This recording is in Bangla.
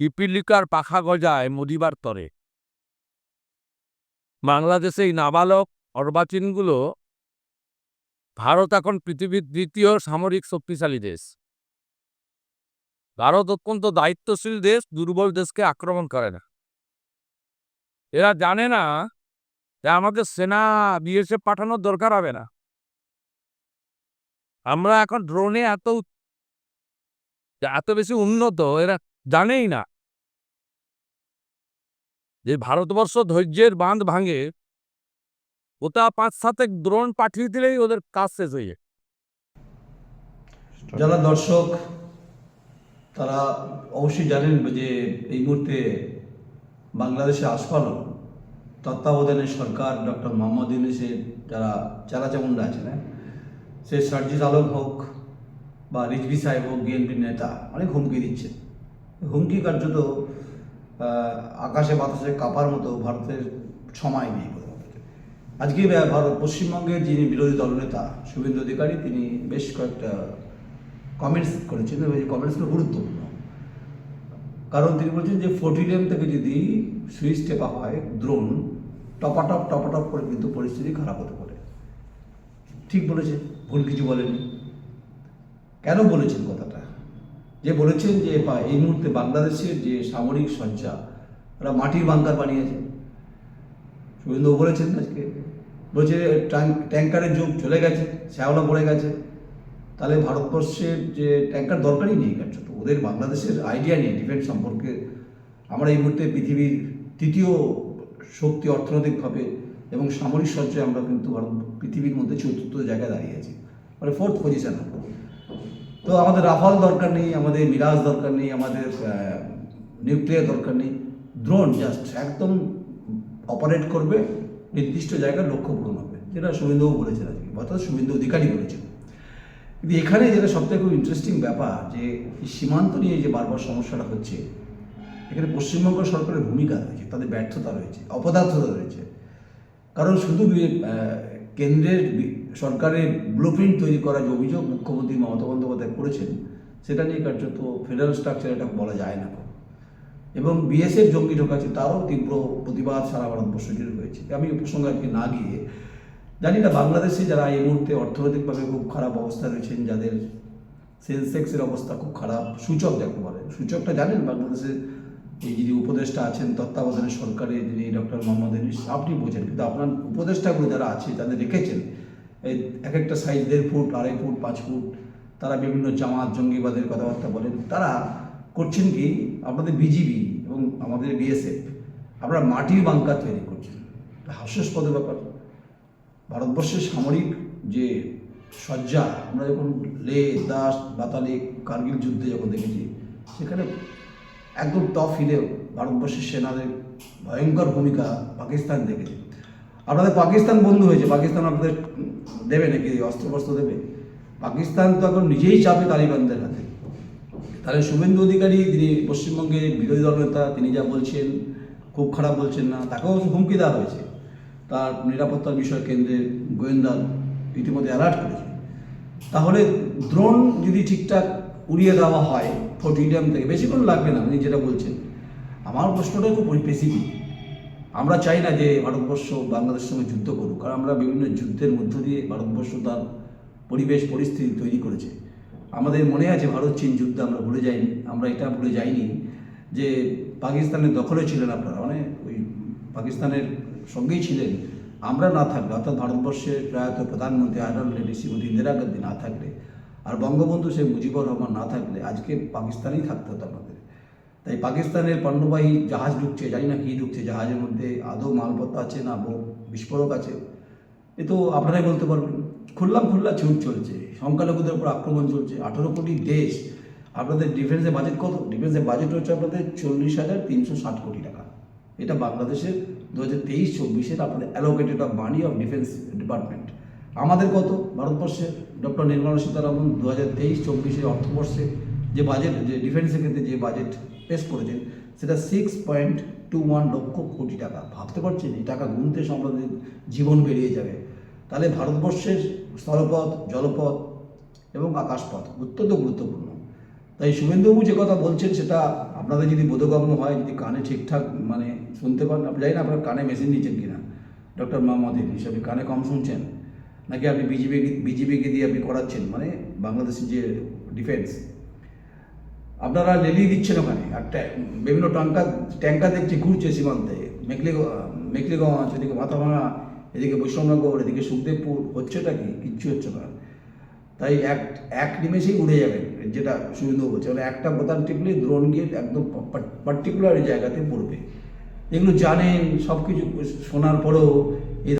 পিপিলিকার পাখা গজায় মদিবার তরে। বাংলাদেশে এই নাবালক অর্বাচীনগুলো ভারত এখন পৃথিবীর দ্বিতীয় সামরিক শক্তিশালী দেশ। ভারত অত্যন্ত দায়িত্বশীল দেশ, দুর্বল দেশকে আক্রমণ করে না। এরা জানে না যে আমাদের সেনা বিএসএফ পাঠানোর দরকার হবে না। আমরা এখন ড্রোনে এত এত বেশি উন্নত, এরা জানেই না। যে ভারতবর্ষ ধৈর্যের বাঁধ ভাঙে ওটা পাঁচ সাথে দ্রোণ পাঠিয়ে দিলেই ওদের কাজ শেষ হয়ে যারা দর্শক তারা অবশ্যই জানেন যে এই মুহূর্তে বাংলাদেশে আস্ফালন তত্ত্বাবধানে সরকার ডক্টর মোহাম্মদ ইউনুসের যারা চালাচামুন্ডা আছেন হ্যাঁ, সে সার্জিস আলম হোক বা রিজভি সাহেব হোক বিএনপির নেতা অনেক হুমকি দিচ্ছে হুমকি কার্যত আকাশে বাতাসে কাপার মতো ভারতের সময় নেই আজকে ভারত পশ্চিমবঙ্গের যিনি বিরোধী দলনেতা শুভেন্দু অধিকারী, তিনি বেশ কয়েকটা কমেন্টস করেছেন, এবং এই কমেন্টসগুলো গুরুত্বপূর্ণ। কারণ তিনি বলছেন যে ফোর্টিলেম থেকে যদি সুইচ টেপা হয় দ্রোণ টপাটপ টপাটপ করে কিন্তু পরিস্থিতি খারাপ হতে পারে। ঠিক বলেছে ভুল কিছু বলেনি কেন বলেছেন কথাটা? যে বলেছেন যে এই মুহূর্তে বাংলাদেশের যে সামরিক সজ্জা, ওরা মাটির বাংকার বানিয়েছে। শুভেন্দু বলেছেন আজকে, বলছে ট্যাঙ্ক- ট্যাঙ্কারের যুগ চলে গেছে, শ্যাওলা পড়ে গেছে। তাহলে ভারতবর্ষের যে ট্যাঙ্কার দরকারই নেই কার্যত ওদের বাংলাদেশের আইডিয়া নেই ডিফেন্স সম্পর্কে আমরা এই মুহূর্তে পৃথিবীর তৃতীয় শক্তি অর্থনৈতিকভাবে এবং সামরিক সজ্জায় আমরা কিন্তু ভারত, পৃথিবীর মধ্যে চতুর্থ জায়গায় দাঁড়িয়ে আছি। মানে ফোর্থ পজিশন তো আমাদের রাফাল দরকার নেই, আমাদের মিরাজ দরকার নেই, আমাদের নিউক্লিয়ার দরকার নেই। ড্রোন জাস্ট একদম অপারেট করবে, নির্দিষ্ট জায়গায় লক্ষ্য পূরণ হবে, যেটা শুভেন্দুবাবু বলেছেন আজকে, অর্থাৎ শুভেন্দু অধিকারী বলেছেন। কিন্তু এখানে যেটা সবথেকে খুব ইন্টারেস্টিং ব্যাপার, যে সীমান্ত নিয়ে যে বারবার সমস্যাটা হচ্ছে, এখানে পশ্চিমবঙ্গ সরকারের ভূমিকা রয়েছে, তাদের ব্যর্থতা রয়েছে, অপদার্থতা রয়েছে। কারণ শুধু কেন্দ্রের সরকারের ব্লুপ্রিন্ট তৈরি করার যে অভিযোগ মুখ্যমন্ত্রী মমতা বন্দ্যোপাধ্যায় করেছেন, সেটা নিয়ে কার্যত ফেডারেল স্ট্রাকচার এটা বলা যায় না। এবং বিএসএফ জঙ্গি ঢোকাচ্ছে, তারও তীব্র প্রতিবাদ সারা ভারতবর্ষ জুড়ে হয়েছে আমি প্রসঙ্গে আজকে না গিয়ে জানি না, বাংলাদেশে যারা এই মুহূর্তে অর্থনৈতিকভাবে খুব খারাপ অবস্থা রয়েছেন, যাদের সেন্সেক্সের অবস্থা খুব খারাপ, সূচক যাকে বলে, সূচকটা জানেন বাংলাদেশে এই যিনি উপদেষ্টা আছেন, তত্ত্বাবধানে সরকারে যিনি ডক্টর মোহাম্মদ আপনি বোঝেন, কিন্তু আপনার উপদেষ্টাগুলো যারা আছে তাদের রেখেছেন এই এক একটা সাইজ দেড় ফুট, আড়াই ফুট, পাঁচ ফুট, তারা বিভিন্ন জামাত, জঙ্গিবাদের কথাবার্তা বলেন, তারা করছেন কি? আপনাদের বিজিবি এবং আমাদের বিএসএফ আপনারা মাটির বাংকার তৈরি করছেন। হাস্যাস্পদ ব্যাপার। ভারতবর্ষের সামরিক যে সজ্জা আমরা যখন লে, দাস, বাতালে, কার্গিল যুদ্ধে যখন দেখেছি, সেখানে একদম টপ হিলেও ভারতবর্ষের সেনাদের ভয়ঙ্কর ভূমিকা পাকিস্তান দেখেছে। আপনাদের পাকিস্তান বন্ধু হয়েছে, পাকিস্তান আপনাদের দেবে নাকি অস্ত্রশস্ত্র দেবে? পাকিস্তান তো এখন নিজেই চাপে তালিবানদের হাতে। তাহলে শুভেন্দু অধিকারী তিনি পশ্চিমবঙ্গের বিরোধী দল নেতা, তিনি যা বলছেন, খুব খারাপ বলছেন না, তাকেও হুমকি দেওয়া হয়েছে। তার নিরাপত্তার বিষয় কেন্দ্রের গোয়েন্দা ইতিমধ্যে অ্যালার্ট করেছে। তাহলে দ্রোণ যদি ঠিকঠাক উড়িয়ে দেওয়া হয় ফোর্টিডাম থেকে, বেশিক্ষণ লাগবে না, উনি যেটা বলছেন। আমার প্রশ্নটা খুব স্পেসিফিক আমরা চাই না যে ভারতবর্ষ বাংলাদেশের সঙ্গে যুদ্ধ করুক, কারণ আমরা বিভিন্ন যুদ্ধের মধ্য দিয়ে ভারতবর্ষ তার পরিবেশ, পরিস্থিতি তৈরি করেছে। আমাদের মনে আছে ভারত, চীন যুদ্ধ আমরা ভুলে যাইনি, আমরা এটা ভুলে যাইনি যে পাকিস্তানের দখলে ছিলেন আপনারা মানে ওই পাকিস্তানের সঙ্গেই ছিলেন। আমরা না থাকলে, অর্থাৎ ভারতবর্ষের প্রয়াত প্রধানমন্ত্রী আয়রন লেডি শ্রীমতী ইন্দিরা গান্ধী না থাকলে, আর বঙ্গবন্ধু শেখ মুজিবুর রহমান না থাকলে, আজকে পাকিস্তানেই থাকতে হতো আমাদের। তাই পাকিস্তানের পণ্যবাহী জাহাজ ঢুকছে, জানি না কী ঢুকছে, জাহাজের মধ্যে আদৌ মালপত্র আছে না বিস্ফোরক আছে। এ তো আপনারাই বলতে পারবেন। খুললাম খুল্লা ছুট চলছে, সংখ্যালঘুদের উপর আক্রমণ চলছে। আঠেরো কোটি দেশ, আপনাদের ডিফেন্সের বাজেট কত? ডিফেন্সের বাজেট হচ্ছে আপনাদের চল্লিশ হাজার তিনশো ষাট কোটি টাকা। এটা বাংলাদেশের দু হাজার তেইশ চব্বিশের আপনাদের allocated of money of defence department আমাদের কত? ভারতবর্ষের ডক্টর নির্মলা সীতারামন দু হাজার তেইশ চব্বিশের অর্থবর্ষে যে বাজেট যে ডিফেন্সের ক্ষেত্রে যে বাজেট পেশ করেছেন, সেটা six point two one lakh crore টাকা। ভাবতে পারছেন? এই টাকা গুনতে আমাদের জীবন বেরিয়ে যাবে। তাহলে ভারতবর্ষের স্থলপথ, জলপথ এবং আকাশপথ অত্যন্ত গুরুত্বপূর্ণ। তাই শুভেন্দুবাবু যে কথা বলছেন, সেটা আপনাদের যদি বোধগম্য হয়, যদি কানে ঠিকঠাক মানে শুনতে পান আপনি জানি না আপনার কানে মেশিন নিচ্ছেন কিনা ডক্টর মোহাম্মদ ইউনুস আপনি কানে কম শুনছেন, নাকি আপনি বিজেপি বিজেপিকে দিয়ে আপনি করাচ্ছেন? মানে বাংলাদেশের যে ডিফেন্স আপনারা লেলিয়ে দিচ্ছেন ওখানে। আর বিভিন্ন ট্যাঙ্কার ট্যাঙ্কার দেখছি ঘুরছে সীমান্তে, মেকলি, মেকলিগঞ্জ, এদিকে মাথাভাঙা, এদিকে বৈষ্ণবনগর, এদিকে সুখদেবপুর, হচ্ছেটা কি? কিচ্ছু হচ্ছে না। তাই এক এক নিমেষেই উড়ে যাবে যেটা সুবিধা বলছে। মানে একটা বোতাম টিপলে দ্রোণ গিয়ে একদম পার্টিকুলার জায়গাতে পড়বে। এগুলো জানেন সব কিছু শোনার পরেও